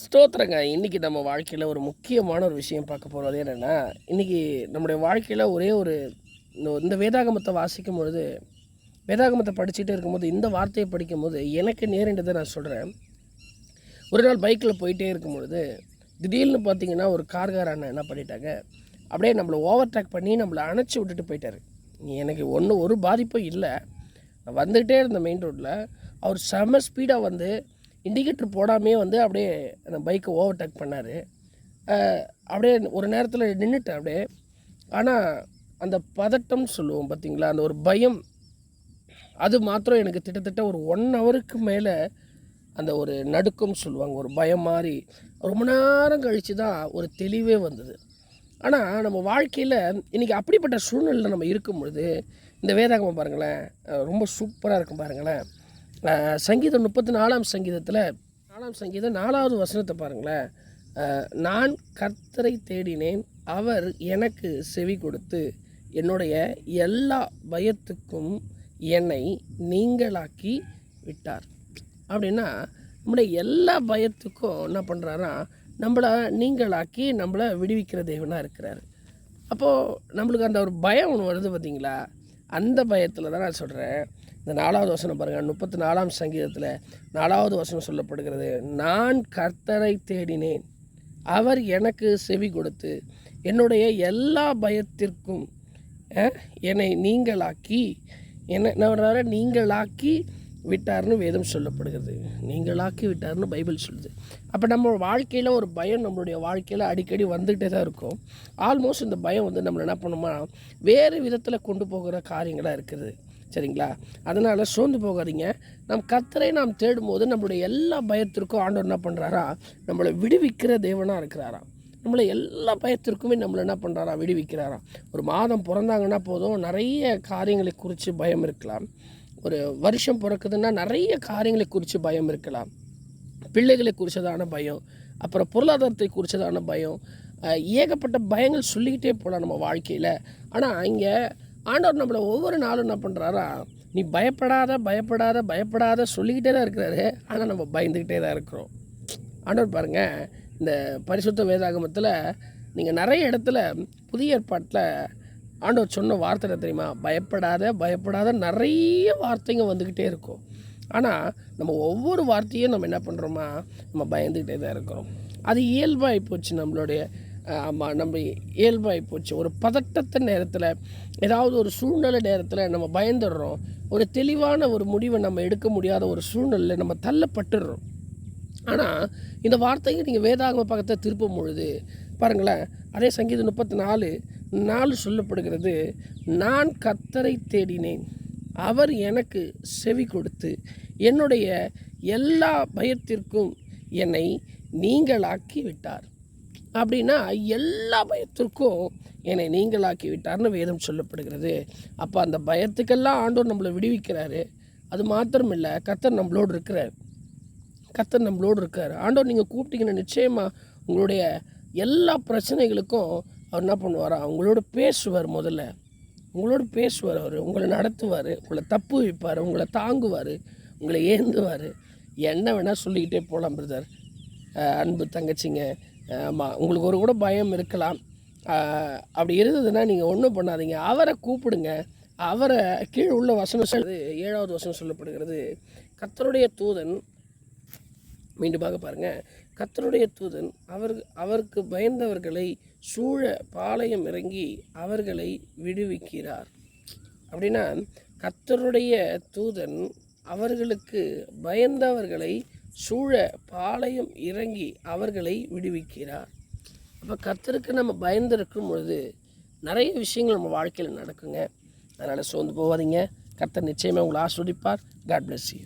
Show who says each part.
Speaker 1: ஸ்தோத்திரங்க. இன்றைக்கி நம்ம வாழ்க்கையில் ஒரு முக்கியமான ஒரு விஷயம் பார்க்க போகிறது என்னென்னா இன்றைக்கி நம்முடைய வாழ்க்கையில் ஒரே ஒரு இந்த- இந்த வேதாகமத்தை வாசிக்கும் பொழுது வேதாகமத்தை படிச்சுட்டே இருக்கும்போது இந்த வார்த்தையை படிக்கும்போது எனக்கு நேரின்றதை நான் சொல்கிறேன் ஒரு நாள் பைக்கில் போயிட்டே இருக்கும் பொழுது திடீர்னு பார்த்தீங்கன்னா ஒரு கார்கார அண்ணன் என்ன பண்ணிட்டாங்க அப்படியே நம்மளை ஓவர்டேக் பண்ணி நம்மளை அணைச்சி விட்டுட்டு போயிட்டாரு. எனக்கு ஒன்றும் ஒரு பாதிப்பும் இல்லை. நான் வந்துகிட்டே இருந்தேன் மெயின் ரோட்டில் அவர் செம ஸ்பீடாக வந்து இண்டிகேட்டர் போடாமே வந்து அப்படியே அந்த பைக்கை ஓவர்டேக் பண்ணார். அப்படியே ஒரு நேரத்தில் நின்றுட்டேன் அப்படியே. ஆனால் அந்த பதட்டம்னு சொல்லுவோம் பார்த்தீங்களா அந்த ஒரு பயம். அது மாத்திரம் எனக்கு கிட்டத்தட்ட ஒரு ஒன் ஹவருக்கு மேலே அந்த ஒரு நடுக்கம்னு சொல்லுவாங்க. ஒரு பயம் மாதிரி ரொம்ப நேரம் கழித்து தான் ஒரு தெளிவே வந்தது. ஆனால் நம்ம வாழ்க்கையில் இன்றைக்கி அப்படிப்பட்ட சூழ்நிலையில் நம்ம இருக்கும் பொழுது இந்த வேதாகமம் பாருங்களேன் ரொம்ப சூப்பராக இருக்கும் பாருங்களேன். சங்கீதம் முப்பத்தி நாலாம் சங்கீதத்தில் நாலாம் சங்கீதம் நாலாவது வசனத்தை பாருங்களேன். நான் கர்த்தரை தேடினேன் அவர் எனக்கு செவி கொடுத்து என்னுடைய எல்லா பயத்துக்கும் என்னை நீங்களாக்கி விட்டார். அப்படின்னா நம்முடைய எல்லா பயத்துக்கும் என்ன பண்ணுறாருன்னா நம்மளை நீங்களாக்கி நம்மளை விடுவிக்கிற தேவனாக இருக்கிறாரு. அப்போது நம்மளுக்கு அந்த ஒரு பயம் ஒன்று வருது பார்த்தீங்களா அந்த பயத்தில் தான் நான் சொல்கிறேன் இந்த நாலாவது வசனம் பாருங்கள் முப்பத்தி நாலாம் சங்கீதத்தில் நாலாவது வசனம் சொல்லப்படுகிறது நான் கர்த்தரை தேடினேன். அவர் எனக்கு செவி கொடுத்து என்னுடைய எல்லா பயத்திற்கும் என்னை நீங்களாக்கி என்ன என்ன நீங்களாக்கி விட்டார்னு வேதம் சொல்லப்படுகிறது. நீங்களாக்கி விட்டார்னு பைபிள் சொல்லுது. அப்போ நம்ம வாழ்க்கையில் ஒரு பயம் நம்மளுடைய வாழ்க்கையில் அடிக்கடி வந்துக்கிட்டே தான் இருக்கும். ஆல்மோஸ்ட் இந்த பயம் வந்து நம்மளை என்ன பண்ணுமா வேறு விதத்தில் கொண்டு போகிற காரியங்களாக இருக்குது. சரிங்களா? அதனால் சோர்ந்து போகாதீங்க. நம் கத்தரை நாம் தேடும்போது நம்மளுடைய எல்லா பயத்திற்கும் ஆண்டவர் என்ன பண்ணுறாரா நம்மளை விடுவிக்கிற தேவனாக இருக்கிறாரா நம்மளை எல்லா பயத்திற்குமே நம்மளை என்ன பண்ணுறாரா விடுவிக்கிறாரா ஒரு மாதம் பிறந்தாங்கன்னா போதும். நிறைய காரியங்களை குறித்து பயம் இருக்கலாம். ஒரு வருஷம் பிறக்குதுன்னா நிறைய காரியங்களை குறித்து பயம் இருக்கலாம். பிள்ளைகளை குறித்ததான பயம் அப்புறம் பொருளாதாரத்தை குறித்ததான பயம் ஏகப்பட்ட பயங்கள் சொல்லிக்கிட்டே போகலாம் நம்ம வாழ்க்கையில். ஆனால் இங்கே ஆண்டவர் நம்மளை ஒவ்வொரு நாளும் என்ன பண்ணுறாரா நீ பயப்படாத பயப்படாத பயப்படாத சொல்லிக்கிட்டே தான் இருக்கிறாரு. ஆனால் நம்ம பயந்துக்கிட்டே தான் இருக்கிறோம். ஆண்டவர் பாருங்கள் இந்த பரிசுத்த வேதாகமத்தில் நீங்கள் நிறைய இடத்துல புதிய ஏற்பாட்டில் ஆண்டவர் சொன்ன வார்த்தை என்ன தெரியுமா? பயப்படாத பயப்படாத நிறைய வார்த்தைங்க வந்துக்கிட்டே இருக்கும். ஆனால் நம்ம ஒவ்வொரு வார்த்தையும் நம்ம என்ன பண்ணுறோமா நம்ம பயந்துக்கிட்டே தான் இருக்கிறோம். அது இயல்பாகி போச்சு நம்மளுடைய ஆமாம் நம்ம இயல்பாகி போச்சு. ஒரு பதட்டத்தை நேரத்தில் ஏதாவது ஒரு சூழ்நிலை நேரத்தில் நம்ம பயந்துடுறோம். ஒரு தெளிவான ஒரு முடிவை நம்ம எடுக்க முடியாத ஒரு சூழ்நிலையில் நம்ம தள்ளப்பட்டுடுறோம். ஆனால் இந்த வார்த்தைங்க நீங்கள் வேதாகம பக்கத்தை திருப்பும் பொழுது பாருங்களேன் அதே சங்கீதம் முப்பத்தி நாலு நாலு சொல்லப்படுகிறது நான் கத்தரை தேடினேன். அவர் எனக்கு செவி கொடுத்து என்னுடைய எல்லா பயத்திற்கும் என்னை நீங்களாக்கி விட்டார் அப்படின்னா எல்லா பயத்திற்கும் என்னை நீங்களாக்கி விட்டார்னு வேதம் சொல்லப்படுகிறது. அப்போ அந்த பயத்துக்கெல்லாம் ஆண்டோர் நம்மளை விடுவிக்கிறாரு. அது மாத்திரம் இல்லை கத்தர் நம்மளோடு இருக்கிறார். கத்தர் நம்மளோடு இருக்கார் ஆண்டோர் நீங்கள் கூப்பிட்டீங்கன்னா நிச்சயமாக உங்களுடைய எல்லா பிரச்சனைகளுக்கும் அவர் என்ன பண்ணுவாரா? உங்களோட பேசுவார் முதல்ல. உங்களோட பேசுவார் அவர். உங்களை நடத்துவார். உங்களை தப்பு வைப்பார். உங்களை தாங்குவார். உங்களை ஏந்துவார். என்ன வேணால் சொல்லிக்கிட்டே போகலாம் பிரதர். அன்பு தங்கச்சிங்க. ஆமாம் உங்களுக்கு ஒரு கூட பயம் இருக்கலாம். அப்படி இருந்ததுன்னா நீங்கள் ஒன்றும் பண்ணாதீங்க. அவரை கூப்பிடுங்க. அவரை கீழே உள்ள வசனம் சொல்றது ஏழாவது வசனம் சொல்லப்படுகிறது கத்தருடைய தூதன் மீண்டுமாக பாருங்கள் கத்தருடைய தூதன் அவர் அவருக்கு பயந்தவர்களை சூழ பாளையம் இறங்கி அவர்களை விடுவிக்கிறார். அப்படின்னா கத்தருடைய தூதன் அவர்களுக்கு பயந்தவர்களை சூழ பாளையம் இறங்கி அவர்களை விடுவிக்கிறார். அப்போ கத்தருக்கு நம்ம பயந்திருக்கும் பொழுது நிறைய விஷயங்கள் நம்ம வாழ்க்கையில் நடக்குங்க. அதனால் சோர்ந்து போகாதீங்க. கர்த்தர் நிச்சயமாக உங்களை ஆஸ்வதிப்பார் காட் பிளஸ் யூ